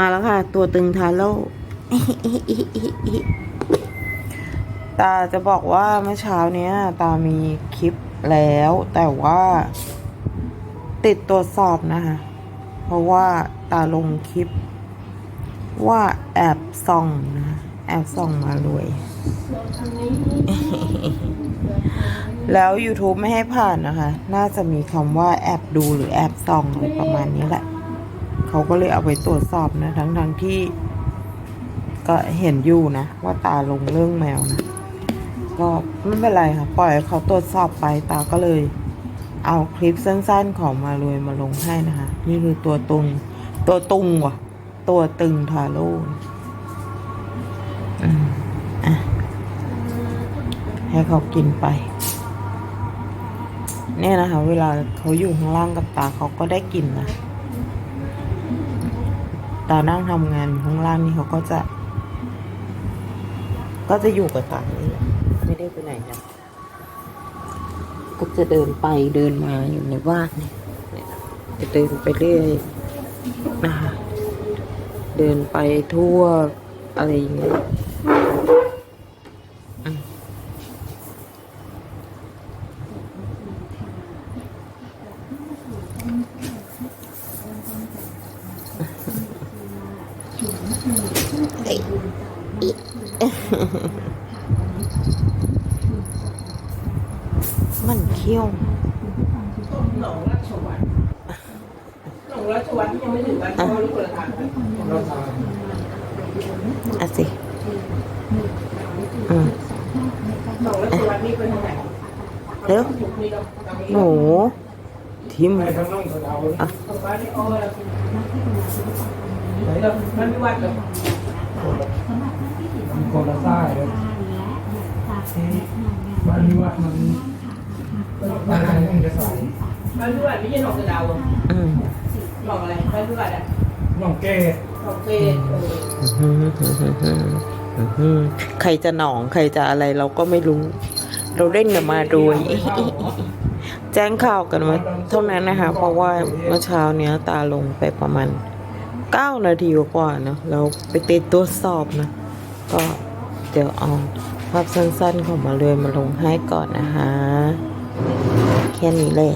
มาแล้วค่ะ ตัวตึงทาโร่ตาจะบอกว่าเมื่อเช้าเนี้ย ตามีคลิปแล้ว แต่ว่า ติดตรวจสอบนะคะ เพราะว่าตาลงคลิป ว่าแอบส่องนะแอบส่องมารวย แล้ว YouTube ไม่ให้ผ่านนะคะ น่าจะมีคำว่าแอบดูหรือแอบส่องอะไรประมาณนี้แหละ เขาก็เลยเอาไปตรวจสอบนะ ทั้งทั้งๆที่ ก็เห็นอยู่นะ ว่าตาลงเรื่องแมวนะ ก็ไม่เป็นไรค่ะ ปล่อยเขาตรวจสอบไปตาก็เลย เอาคลิปสั้นๆของมาเลยมาลงให้นะคะ นี่คือตัวตุง ตัวตุงว่ะ ตัวตึงทาโร่อืมอะให้เขากินไปเนี่ยนะคะ เวลาเขาอยู่ข้างล่างกับตาเขาก็ได้กินนะ ตานั่งทำงานอยู่ข้างล่างนี่เขาก็จะ ก็จะอยู่กับตานี่แหละไม่ได้ไปไหนนะก็จะเดินไปเดินมาอยู่ในบ้านเนี่ยเนี่ยจะเดินไปเรื่อยนะคะเดินไปทั่วอะไรอย่างเงี้ย มเอ้ยอิมันเขี้ยวหนองราชวัฒน์หนองราชวัฒน์ที่ยังไม่ถึงบ้านพ่อหรือคนละทางกันอะสิอืมหนองราชวัฒน์นี่เป็นทางไหนเร็วถูกนี่ก็ทางหนี้นูทิมไปข้างนอกสะเดาเลยของบ้านนี่อ้อแล้วแล้วบ้านพิวัตรกับ มันคนละสายเลยบ้านนี้ว่ามันบ้านไหนมันจะใส่บ้านวัตรไม่ใช่หนองกระดาวหนองอะไรบ้านวัตรอะน้องเกดหนองเปรตเออใครจะหนองใครจะอะไรเราก็ไม่รู้ เราเล่นกันมาโดยแจ้งข่าวกันมาเท่านั้นนะคะ เพราะว่าเมื่อเช้าเนี้ยตาลงไปประมาณ เก้านาทีกว่าๆเนาะเราไปติดตัวสอบนะ ก็เดี๋ยวเอาภาพสั้นๆของมาเลยมาลงให้ก่อนนะคะ แค่นี้เลย